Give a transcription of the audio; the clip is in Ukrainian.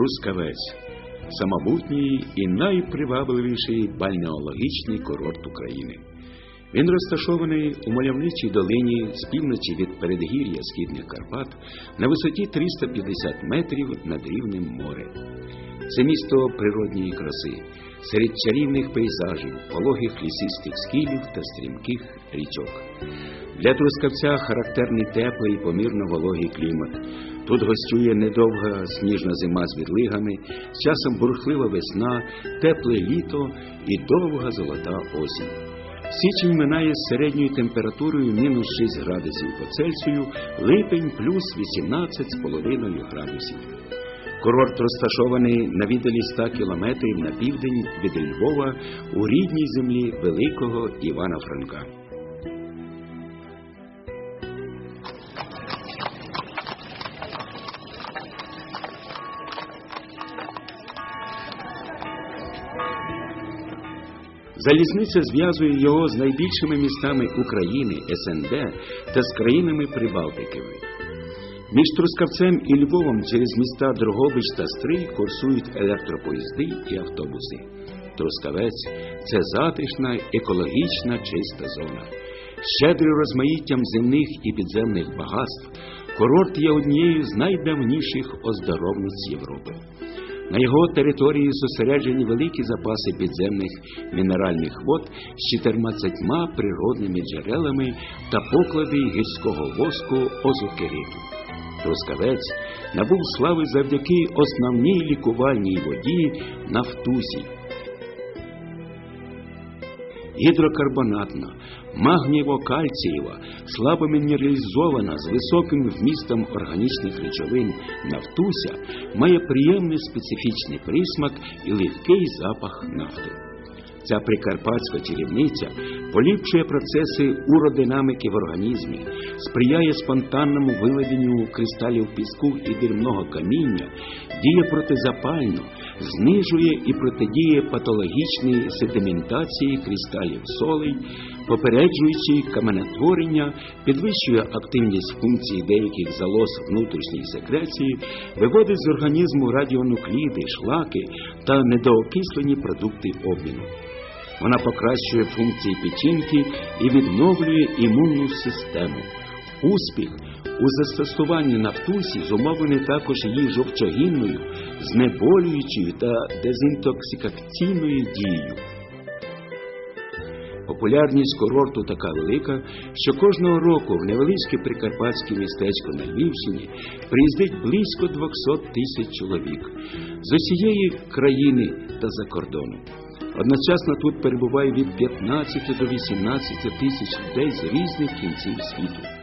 Трускавець самобутній і найпривабливіший бальнеологічний курорт України. Він розташований у мальовничій долині з півночі від передгір'я східних Карпат на висоті 350 метрів над рівнем моря. Це місто природньої краси, серед чарівних пейзажів, пологих лісистих схилів та стрімких річок. Для трускавця характерний теплий і помірно вологий клімат. Тут гостює недовга сніжна зима з відлигами, з часом бурхлива весна, тепле літо і довга золота осінь. Січень минає з середньою температурою мінус 6 градусів по Цельсію, липень плюс 18,5 градусів. Курорт розташований на віддалі 100 кілометрів на південь від Львова у рідній землі великого Івана Франка. Залізниця зв'язує його з найбільшими містами України, СНД та з країнами Прибалтиками. Між Трускавцем і Львовом через міста Дрогобич та Стрий курсують електропоїзди і автобуси. Трускавець це затишна, екологічна, чиста зона. Щедрий розмаїттям земних і підземних багатств, курорт є однією з найдавніших оздоровниць Європи. На його території зосереджені великі запаси підземних мінеральних вод з 14 природними джерелами та поклади гірського воску озокериту. Трускавець набув слави завдяки основній лікувальній воді нафтусі. Гідрокарбонатна, магнієво-кальцієва, слабо мінералізована з високим вмістом органічних речовин нафтуся має приємний специфічний присмак і легкий запах нафти. Ця прикарпатська чарівниця поліпшує процеси уродинаміки в організмі, сприяє спонтанному виведенню кристалів піску і дрібного каміння, діє протизапально, знижує і протидіє патологічній седиментації кристалів солей, попереджуючи каменотворення, підвищує активність функцій деяких залоз внутрішньої секреції, виводить з організму радіонукліди, шлаки та недоокислені продукти обміну. Вона покращує функції печінки і відновлює імунну систему. Успіх у застосуванні нафтусі зумовлений також її жовчогінною, знеболюючою та дезінтоксикаційною дією. Популярність курорту така велика, що кожного року в невеличке прикарпатське містечко на Львівщині приїздить близько 200 тисяч чоловік з усієї країни та за кордону. Одночасно тут перебуває від 15 до 18 тисяч людей з різних кінців світу.